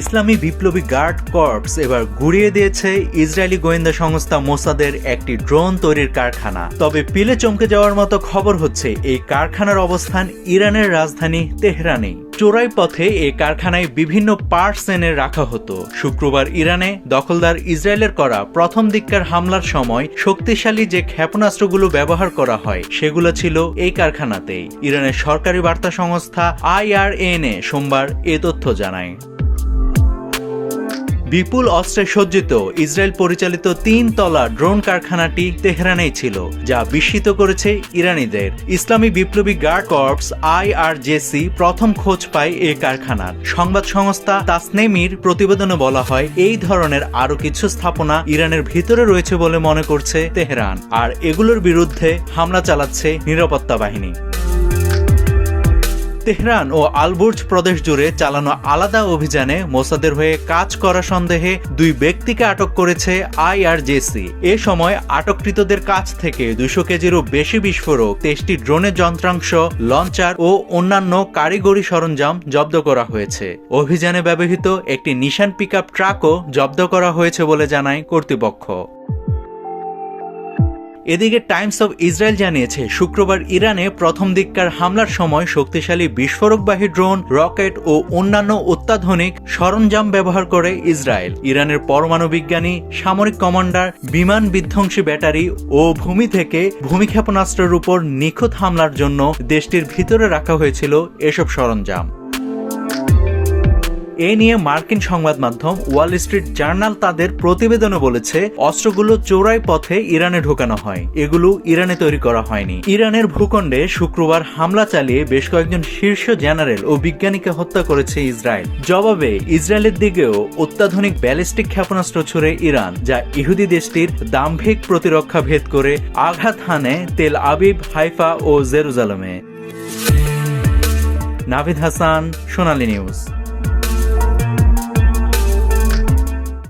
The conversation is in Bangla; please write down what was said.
ইসলামী বিপ্লবী গার্ড কর্পস এবার গুড়িয়ে দিয়েছে ইসরায়েলি গোয়েন্দা সংস্থা মোসাদের একটি ড্রোন তৈরির কারখানা। তবে পিলে চমকে যাওয়ার মতো খবর হচ্ছে, এই কারখানার অবস্থান ইরানের রাজধানী তেহরানে। চোরাই পথে এই কারখানায় বিভিন্ন পার্টস এনে রাখা হতো। শুক্রবার ইরানে দখলদার ইসরায়েলের করা প্রথম দিককার হামলার সময় শক্তিশালী যে ক্ষেপণাস্ত্রগুলো ব্যবহার করা হয়, সেগুলো ছিল এই কারখানাতেই। ইরানের সরকারি বার্তা সংস্থা আইআরএনএ সোমবার এ তথ্য জানায়। বিপুল অস্ত্রে সজ্জিত ইসরায়েল পরিচালিত তিন তলা ড্রোন কারখানাটি তেহরানেই ছিল, যা বিস্মিত করেছে ইরানিদের। ইসলামী বিপ্লবী গার্ড কর্পস আইআরজেসি প্রথম খোঁজ পায় এই কারখানার। সংবাদ সংস্থা তাসনেমির প্রতিবেদনে বলা হয়, এই ধরনের আরও কিছু স্থাপনা ইরানের ভিতরে রয়েছে বলে মনে করছে তেহরান, আর এগুলোর বিরুদ্ধে হামলা চালাচ্ছে নিরাপত্তা বাহিনী। তেহরান ও আলবুর্জ প্রদেশ জুড়ে চালানো আলাদা অভিযানে মোসাদের হয়ে কাজ করা সন্দেহে দুই ব্যক্তিকে আটক করেছে আইআরজেসি। এ সময় আটককৃতদের কাছ থেকে দুশো কেজিরও বেশি বিস্ফোরক, তেইশটি ড্রোনের যন্ত্রাংশ, লঞ্চার ও অন্যান্য কারিগরি সরঞ্জাম জব্দ করা হয়েছে। অভিযানে ব্যবহৃত একটি নিশান পিকআপ ট্রাকও জব্দ করা হয়েছে বলে জানায় কর্তৃপক্ষ। এদিকে টাইমস অব ইসরায়েল জানিয়েছে, শুক্রবার ইরানে প্রথম দিককার হামলার সময় শক্তিশালী বিস্ফোরকবাহী ড্রোন, রকেট ও অন্যান্য অত্যাধুনিক সরঞ্জাম ব্যবহার করে ইসরায়েল। ইরানের পরমাণু বিজ্ঞানী সামরিক কমান্ডার, বিমান বিধ্বংসী ব্যাটারি ও ভূমি থেকে ভূমি ক্ষেপণাস্ত্রের উপর নিখুঁত হামলার জন্য দেশটির ভিতরে রাখা হয়েছিল এসব সরঞ্জাম। এ নিয়ে মার্কিন সংবাদ মাধ্যম ওয়াল স্ট্রিট জার্নাল তাদের প্রতিবেদনে বলেছে, অস্ত্রগুলো চোরাই পথে ইরানে ঢোকানো হয়। এগুলো ইরানে তৈরি করা হয়নি। ইরানের ভূখণ্ডে শুক্রবার হামলা চালিয়ে বেশ কয়েকজন শীর্ষ জেনারেল ও বিজ্ঞানীকে হত্যা করেছে ইসরায়েল। জবাবে, ইসরায়েলের দিকেও অত্যাধুনিক ব্যালিস্টিক ক্ষেপণাস্ত্র ছুড়ে ইরান, যা ইহুদি দেশটির দাম্ভিক প্রতিরক্ষা ভেদ করে আঘাত হানে তেল আবিব, হাইফা ও জেরুজালেমে। নাভিদ হাসান, সোনালী নিউজ।